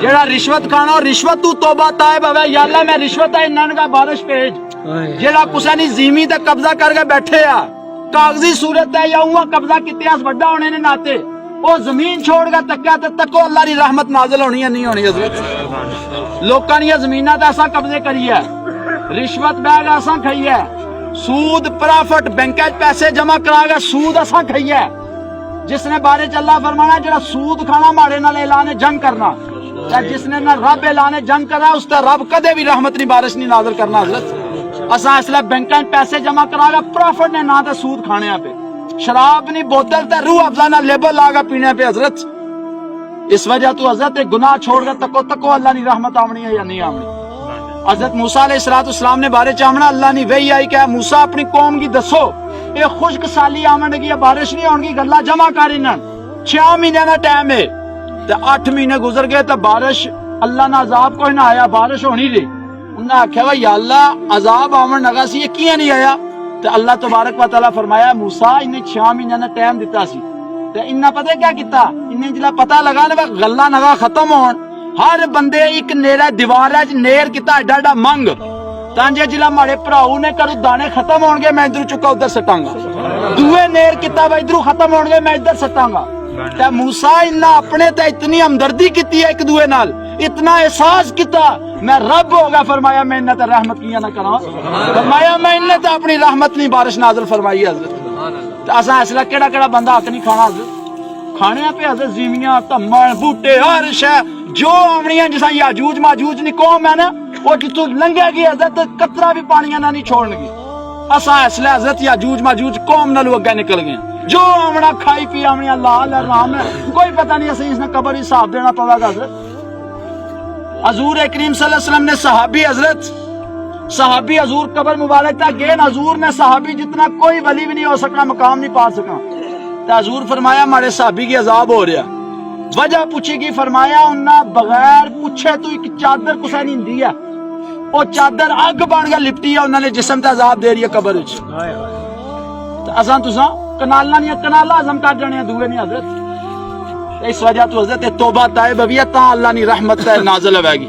ਜਿਹੜਾ ਰਿਸ਼ਵਤ ਖਾਣਾ ਉਹ ਰਿਸ਼ਵਤ ਤੂੰ ਤੋਬਾ ਤਾਇਬ ਹੋਵੇ ਯਾ ਅੱਲਾ ਮੈਂ ਰਿਸ਼ਵਤ ਹੈ ਇਹਨਾਂ ਦਾ ਬਾਰਿਸ਼ ਭੇਜ। ਜਿਹੜਾ ਕੁਸਾ ਨਹੀਂ ਜ਼ਮੀਨ ਤੇ ਕਬਜ਼ਾ ਕਰਕੇ ਬੈਠੇ ਆ ਕਾਗਜ਼ੀ ਸੂਰਤ ਹੈ ਜਾਂ ਉਹ ਕਬਜ਼ਾ ਕੀਤੇ ਅਸ ਵੱਡਾ ਹੋਣੇ ਨੇ ਨਾਤੇ ਉਹ ਜ਼ਮੀਨ ਛੋੜ ਕੇ ਤੱਕਿਆ ਤੇ ਤੱਕੋ ਅੱਲਾ ਦੀ ਰਹਿਮਤ ਨਾਜ਼ਲ ਹੋਣੀ ਹੈ ਨਹੀਂ ਹੋਣੀ ਹਜ਼ਰਤ ਲੋਕਾਂ ਦੀਆਂ ਜ਼ਮੀਨਾਂ ਤੇ ਅਸਾਂ ਕਬਜ਼ੇ ਕਰੀਏ। ਰਿਸ਼ਵਤ ਬੈਗ ਅਸਾਂ ਖਾਈਏ। ਸੂਦ ਪ੍ਰਾਫਿਟ ਬੈਂਕਾਂ 'ਚ ਪੈਸੇ ਜਮਾ ਕਰਾ ਕੇ ਸੂਦ ਅਸਾਂ ਖਾਈਏ। ਜਿਸ ਨੇ ਬਾਰੇ ਚ ਅੱਲਾ ਫਰਮਾਣਾ ਜਿਹੜਾ ਸੂਦ ਖਾਣਾ ਮਾੜੇ ਨਾਲ ਐਲਾਨ ਜੰਗ ਕਰਨਾ। کہ جس نے نہ رب اعلانے جنگ کرا، اس کا رب کدے بھی رحمت نہیں، بارش نہیں نازل کرنا، حضرت. اسا اس لیے بینکاں پیسے جمع کرا گا پروفٹ نے نہ تے سود کھانے پہ شراب نہیں، بوتل تے روح افزا نہ لیبل لاگا پینے پہ حضرت. اس وجہ تو حضرت ایک گناہ چھوڑ کر تکو تکو اللہ نے رحمت آمنی ہے یا نہیں آمنی؟ حضرت موسیٰ علیہ السلام اسلام نے بارے چامنا، اللہ نے وہی آئی کہ موسیٰ اپنی قوم کی دسو، یہ خشک سالی آمن گی بارش نہیں آنگی گلہ جمع کرنا چھا مہینے کا ٹائم ہے تے اٹھ مہینے گزر گئے تو بارش اللہ نے عذاب کوئی نہ آیا، بارش ہونی رہی انہوں نے آخیا بھائی، یا اللہ، عذاب آمن لگا سی، یہ کیوں نہیں آیا؟ تے اللہ تبارک و تعالیٰ فرمایا، موسیٰ، انہیں چھ مہینے کا ٹائم دیتا سی۔ تے انہیں پتہ کیا کیتا؟ انہیں جلا پتہ لگا نا کہ گلا نگا ختم ہون۔ ہر بندے ایک نیرا دیوار ہے، نیر کیتا، ایڈا ایڈا منگ۔ تانجے جلا ماڑے پراؤ نے کرو، دانے ختم ہون گے، میں ادھر چکا، ادھر سٹاں گا۔ دوے نیر کیتا، بھائی ادھر ختم ہون گے، میں ادھر سٹاں گا۔ تے موسی انہاں اپنے تے اتنی ہمدردی کیتی ہے ایک دوے نال اتنا احساس کیتا میں رب ہوگا فرمایا میں انہاں تے رحمت کیاں نہ کراں فرمایا میں انہاں تے اپنی رحمت نہیں بارش نازل فرمائی ہے حضرت تے اساں اصلا کیڑا کیڑا بندہ حق نہیں کھانا حضرت کھانے پہ حضرت زیویاں تمن بوٹے ہر شے جو آمنی ہیں جسا یاجوج ماجوج نہیں قوم ہے نا وہ جتوں لنگے گی حضرت قطرہ بھی پانی نہ نہیں اس لیے حضرت یاجوج ماجوج قوم نالو اگے نکل گئے۔ جو آمنا کھائی پی آمنی لال ہے رام ہے۔ کوئی پتہ نہیں اسے اس نے قبر ہی حساب دینا پڑا گا۔ حضرت حضور کریم صلی اللہ علیہ وسلم نے صحابی حضرت، صحابی حضور قبر مبارک تھا۔ گین حضور نے صحابی جتنا کوئی ولی بھی نہیں ہو سکا مقام نہیں پا سکا۔ تو حضور فرمایا ہمارے صحابی کی عذاب ہو رہا۔ وجہ پوچھی گی فرمایا، انہاں بغیر پوچھے تو ایک چادر کسے نہیں دی ਉਹ ਚਾਦਰ ਅੱਗ ਬਣ ਕੇ ਲਿਪਟੀ ਆ ਉਹਨਾਂ ਨੇ ਜਿਸਮ ਤੇ ਅਜ਼ਾਬ ਦੇ ਰਹੀ ਹੈ ਕਬਰ ਵਿੱਚ। ਹਾਏ ਹਾਏ। ਤਾਂ ਅਸਾਂ ਤੁਸਾਂ ਕਨਾਲਾਂ ਨਹੀਂ ਕਨਾਲਾਂ ਅਜ਼ਮ ਕਰ ਜਾਣੇ ਦੂਏ ਨਹੀਂ ਹਜ਼ਰਤ। ਇਸ ਵਜ੍ਹਾ ਤੋਂ ਹਜ਼ਰਤ ਤੋਬਾ ਤਾਇਬ ਵੀ ਤਾਂ ਅੱਲਾ ਦੀ ਰਹਿਮਤ ਤੇ ਨਾਜ਼ਲ ਹੋਵੇਗੀ।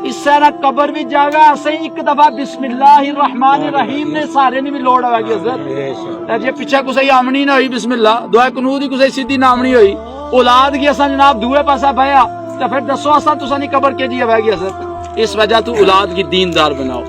سارا اس طرح قبر بھی جاگا اسے ایک دفعہ بسم اللہ الرحمن الرحیم نے سارے نے بھی لوڑ ہوے گی حضرت۔ جے پیچھے کسے آمنی نہ ہوئی بسم اللہ دعا قنوت ہی کسے سیدھی نہ آمنی ہوئی۔ اولاد کی اساں جناب دوے پاسا بھیا۔ تے پھر دسو اساں تساں نہیں قبر کے جی ہوے گی حضرت۔ اس وجہ تو اولاد کی دیندار بناؤ۔